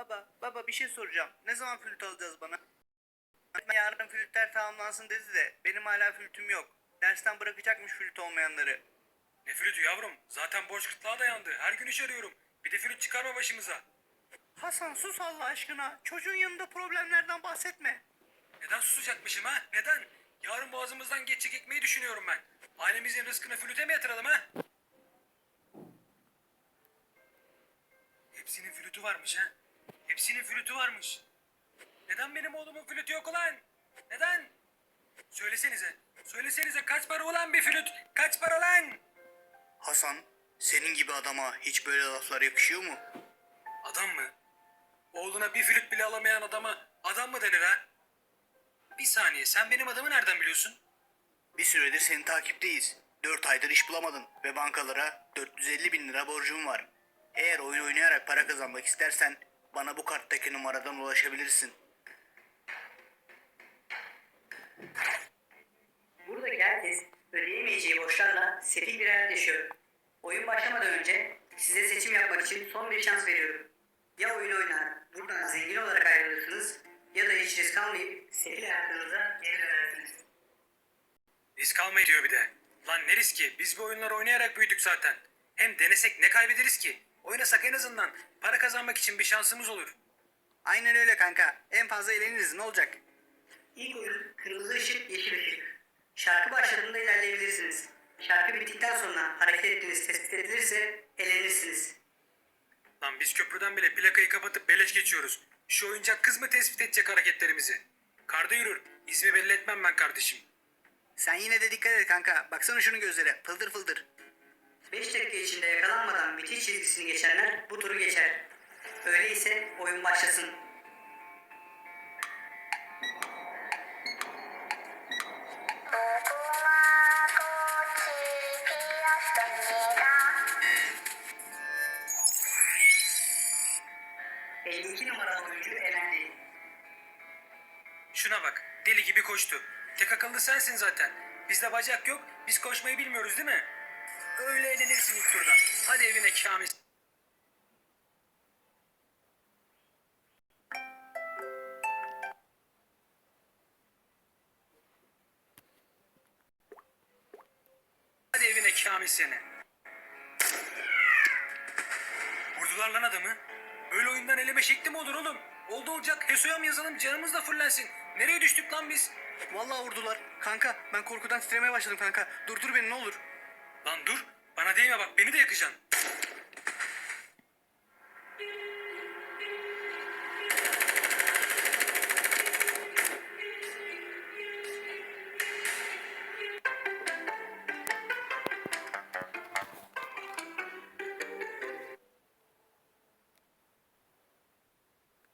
Baba, baba bir şey soracağım. Ne zaman flüt alacağız bana? Yarın flütler tamamlansın dedi de benim hala flütüm yok. Dersten bırakacakmış flüt olmayanları. Ne flütü yavrum? Zaten borç kıtlığa dayandı. Her gün iş arıyorum. Bir de flüt çıkarma başımıza. Hasan sus Allah aşkına. Çocuğun yanında problemlerden bahsetme. Neden susacakmışım ha? Neden? Yarın boğazımızdan geçecek ekmeği düşünüyorum ben. Ailemizin rızkını flüte mi yatıralım ha? Hepsinin flütü varmış ha? Hepsinin flütü varmış. Neden benim oğlumun flütü yok ulan? Neden? Söylesenize. Söylesenize kaç para ulan bir flüt? Kaç para lan? Hasan, senin gibi adama hiç böyle laflar yakışıyor mu? Adam mı? Oğluna bir flüt bile alamayan adama adam mı denir ha? Bir saniye sen benim adamı nereden biliyorsun? Bir süredir seni takipteyiz. 4 aydır iş bulamadın ve bankalara 450 bin lira borcum var. Eğer oyun oynayarak para kazanmak istersen bana bu karttaki numaradan ulaşabilirsin. Buradaki herkes ödeyemeyeceği borçlarla sefil bir hayat yaşıyor. Oyun başlamadan önce size seçim yapmak için son bir şans veriyorum. Ya oyun oynar, buradan zengin olarak ayrılırsınız ya da hiç risk almayıp sefil hayatınıza geri dönersiniz. Risk almayı diyor bir de. Lan ne riski? Biz bu oyunları oynayarak büyüdük zaten. Hem denesek ne kaybederiz ki? Oynasak en azından para kazanmak için bir şansımız olur. Aynen öyle kanka. En fazla eğleniriz ne olacak? İlk oyun kırmızı ışık, yeşil ışık. Şarkı başladığında ilerleyebilirsiniz. Şarkı bittikten sonra hareket ettiğiniz tespit edilirse elenirsiniz. Lan biz köprüden bile plakayı kapatıp beleş geçiyoruz. Şu oyuncak kız mı tespit edecek hareketlerimizi? Karda yürür. İsmi belli etmem ben kardeşim. Sen yine de dikkat et kanka. Baksana şunun gözlere. Fıldır fıldır. 5 dakika içinde yakalanmadan bitiş çizgisini geçenler bu turu geçer. Öyleyse oyun başlasın. ...52 numaralı oyuncu elendi. Şuna bak. Deli gibi koştu. Tek akıllı sensin zaten. Bizde bacak yok. Biz koşmayı bilmiyoruz değil mi? Öyle eğlenirsin ilk turdan. Hadi evine Kamil. Hadi evine Kamil seni. Vurdular lan adamı. Böyle oyundan eleme şekli mi olur oğlum? Oldu olacak. Heso'ya mı yazalım canımız da fullensin. Nereye düştük lan biz? Vallahi vurdular. Kanka ben korkudan titremeye başladım kanka. Durdur beni ne olur. Lan dur. Bana değme bak beni de yakacaksın.